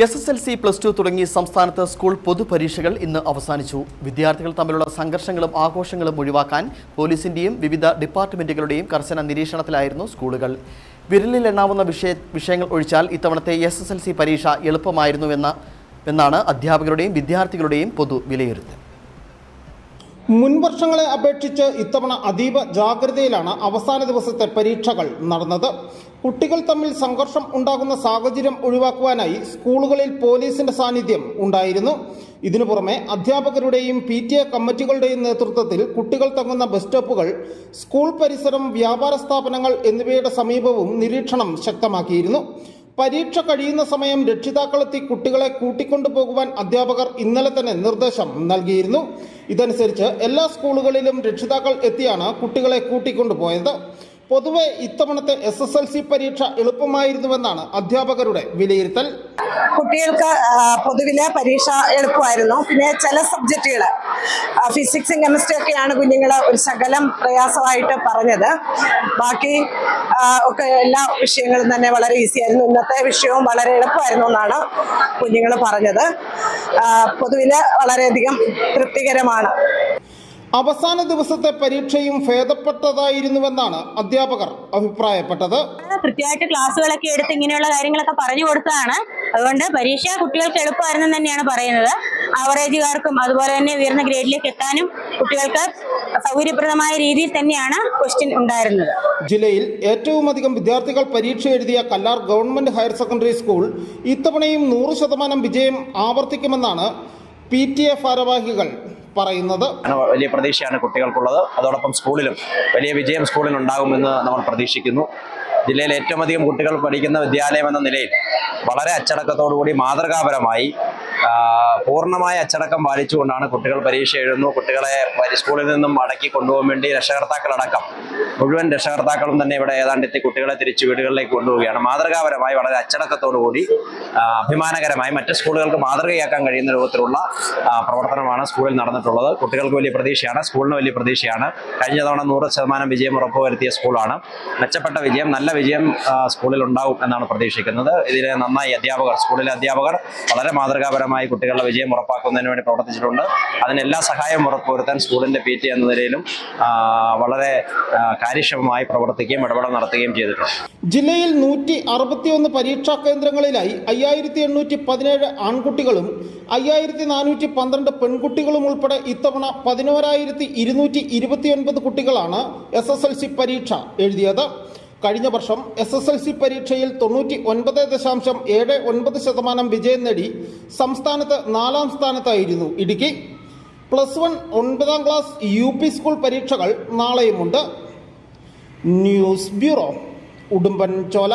S S L C plus two തുടങ്ങി സംസ്ഥാനത്ത് school പൊതുപരീക്ഷകൾ ഇന്ന് അവസാനിച്ചു. വിദ്യാർത്ഥികൾ തമ്മിലുള്ള സംഘർഷങ്ങളും ആഘോഷങ്ങളും ഒഴിവാക്കാൻ പോലീസിന്റെയും വിവിധ ഡിപ്പാർട്ട്മെന്റുകളുടെയും കർശന നിരീക്ഷണത്തിലായിരുന്നു സ്കൂളുകൾ. വിരലിൽ എണ്ണാവുന്ന വിഷയ വിഷയങ്ങൾ ഒഴിച്ചാൽ ഇത്തവണത്തെ എസ് എസ് എൽ സി പരീക്ഷ എളുപ്പമായിരുന്നുവെന്ന എന്നാണ് അധ്യാപകരുടെയും വിദ്യാർത്ഥികളുടെയും പൊതു വിലയിരുത്തൽ മുൻ വർഷങ്ങളെ അപേക്ഷിച്ച് ഇത്തവണ അതീവ ജാഗ്രതയിലാണ് അവസാന ദിവസത്തെ പരീക്ഷകൾ നടന്നത്. കുട്ടികൾ തമ്മിൽ സംഘർഷം ഉണ്ടാകുന്ന സാഹചര്യം ഒഴിവാക്കുവാനായി സ്കൂളുകളിൽ പോലീസിന്റെ സാന്നിധ്യം ഉണ്ടായിരുന്നു. ഇതിനു പുറമെ അധ്യാപകരുടെയും പി ടി എ കമ്മിറ്റികളുടെയും നേതൃത്വത്തിൽ കുട്ടികൾ തങ്ങുന്ന ബസ് സ്റ്റോപ്പുകൾ സ്കൂൾ പരിസരം വ്യാപാര സ്ഥാപനങ്ങൾ എന്നിവയുടെ സമീപവും നിരീക്ഷണം ശക്തമാക്കിയിരുന്നു. പരീക്ഷ കഴിയുന്ന സമയം രക്ഷിതാക്കളെത്തി കുട്ടികളെ കൂട്ടിക്കൊണ്ടു പോകുവാൻ അധ്യാപകർ ഇന്നലെ തന്നെ നിർദ്ദേശം നൽകിയിരുന്നു. ഇതനുസരിച്ച് എല്ലാ സ്കൂളുകളിലും രക്ഷിതാക്കൾ എത്തിയാണ് കുട്ടികളെ കൂട്ടിക്കൊണ്ടുപോയത്. പൊതുവെ ഇത്തവണത്തെ എസ് എസ് എൽ സി പരീക്ഷ എളുപ്പമായിരുന്നുവെന്നാണ് അധ്യാപകരുടെ വിലയിരുത്തൽ. കുട്ടികൾക്ക് പൊതുവിലെ പരീക്ഷ എളുപ്പമായിരുന്നു. പിന്നെ ചില സബ്ജക്റ്റുകൾ ഫിസിക്സും കെമിസ്ട്രി ഒക്കെയാണ് കുഞ്ഞുങ്ങൾ ഒരു ശകലം പ്രയാസമായിട്ട് പറഞ്ഞത്. ബാക്കി ഒക്കെ എല്ലാ വിഷയങ്ങളും തന്നെ വളരെ ഈസിയായിരുന്നു ഇന്നത്തെ വിഷയവും വളരെ എളുപ്പമായിരുന്നു എന്നാണ് കുഞ്ഞുങ്ങൾ പറഞ്ഞത്. പൊതുവിൽ വളരെയധികം തൃപ്തികരമാണ്. അവസാന ദിവസത്തെ പരീക്ഷയും ഭേദപ്പെട്ടതായിരുന്നുവെന്നാണ് അധ്യാപകർ അഭിപ്രായപ്പെട്ടത്. കൃത്യമായിട്ട് ക്ലാസ്സുകളൊക്കെ എടുത്ത് ഇങ്ങനെയുള്ള കാര്യങ്ങളൊക്കെ പറഞ്ഞു കൊടുത്തതാണ്. അതുകൊണ്ട് പരീക്ഷ കുട്ടികൾക്ക് എളുപ്പമായിരുന്നു തന്നെയാണ് പറയുന്നത്. ആവറേജുകാർക്കും അതുപോലെ തന്നെ ഉയർന്ന ഗ്രേഡിലേക്ക് എത്താനും കുട്ടികൾക്ക് സൗകര്യപ്രദമായ രീതിയിൽ തന്നെയാണ് ക്വസ്റ്റ്യൻ ഉണ്ടായിരുന്നത്. ജില്ലയിൽ ഏറ്റവും അധികം വിദ്യാർത്ഥികൾ പരീക്ഷ എഴുതിയ Kallar government higher secondary school ഇത്തവണയും നൂറ് ശതമാനം വിജയം ആവർത്തിക്കുമെന്നാണ് പി ടി എ ഭാരവാഹികൾ പറയുന്നത്. വലിയ പ്രതീക്ഷയാണ് കുട്ടികൾക്കുള്ളത്. അതോടൊപ്പം സ്കൂളിലും വലിയ വിജയം സ്കൂളിൽ ഉണ്ടാകുമെന്ന് നമ്മൾ പ്രതീക്ഷിക്കുന്നു. ജില്ലയിൽ ഏറ്റവും അധികം കുട്ടികൾ പഠിക്കുന്ന വിദ്യാലയം എന്ന നിലയിൽ വളരെ അച്ചടക്കത്തോടുകൂടി മാതൃകാപരമായി പൂർണമായ അച്ചടക്കം പാലിച്ചുകൊണ്ടാണ് കുട്ടികൾ പരീക്ഷ എഴുതുന്നു. കുട്ടികളെ സ്കൂളിൽ നിന്നും മടക്കി കൊണ്ടുപോകാൻ വേണ്ടി രക്ഷകർത്താക്കളടക്കം മുഴുവൻ രക്ഷകർത്താക്കളും തന്നെ ഇവിടെ ഏതാണ്ട് എത്തി കുട്ടികളെ തിരിച്ചു വീടുകളിലേക്ക് കൊണ്ടുപോവുകയാണ്. മാതൃകാപരമായി വളരെ അച്ചടക്കത്തോടുകൂടി അഭിമാനകരമായി മറ്റ് സ്കൂളുകൾക്ക് മാതൃകയാക്കാൻ കഴിയുന്ന രൂപത്തിലുള്ള പ്രവർത്തനമാണ് സ്കൂളിൽ നടന്നിട്ടുള്ളത്. കുട്ടികൾക്ക് വലിയ പ്രതീക്ഷയാണ് സ്കൂളിന് വലിയ പ്രതീക്ഷയാണ്. കഴിഞ്ഞ തവണ നൂറ് ശതമാനം വിജയം ഉറപ്പുവരുത്തിയ സ്കൂളാണ്. മെച്ചപ്പെട്ട വിജയം നല്ല വിജയം സ്കൂളിൽ ഉണ്ടാവും എന്നാണ് പ്രതീക്ഷിക്കുന്നത്. ഇതിലെ നന്നായി അധ്യാപകർ സ്കൂളിലെ അധ്യാപകർ വളരെ മാതൃകാപരമായി കുട്ടികളുടെ വിജയം ഉറപ്പാക്കുന്നതിന് വേണ്ടി പ്രവർത്തിച്ചിട്ടുണ്ട്. അതിനെല്ലാ സഹായം ഉറപ്പുവരുത്താൻ സ്കൂളിന്റെ പി ടി എന്ന നിലയിലും വളരെ കാര്യക്ഷമമായി പ്രവർത്തിക്കുകയും ഇടപെടൽ നടത്തുകയും ചെയ്തിട്ടുണ്ട്. ജില്ലയിൽ നൂറ്റി അറുപത്തിയൊന്ന് പരീക്ഷാ കേന്ദ്രങ്ങളിലായി അയ്യായിരത്തി എണ്ണൂറ്റി പതിനേഴ് ആൺകുട്ടികളും അയ്യായിരത്തി നാനൂറ്റി പന്ത്രണ്ട് പെൺകുട്ടികളും ഉൾപ്പെടെ ഇത്തവണ പതിനോരായിരത്തി ഇരുന്നൂറ്റി ഇരുപത്തിയൊൻപത് കുട്ടികളാണ് എസ് എസ് എൽ സി പരീക്ഷ എഴുതിയത്. കഴിഞ്ഞ വർഷം എസ് എസ് എൽ സി പരീക്ഷയിൽ തൊണ്ണൂറ്റി ഒൻപത് ദശാംശം ഏഴ് ഒൻപത് ശതമാനം വിജയം നേടി സംസ്ഥാനത്ത് നാലാം സ്ഥാനത്തായിരുന്നു ഇടുക്കി. പ്ലസ് വൺ ഒൻപതാം ക്ലാസ് യു പി സ്കൂൾ പരീക്ഷകൾ നാളെയുമുണ്ട്. ന്യൂസ് ബ്യൂറോ ഉടുമ്പൻ ചോല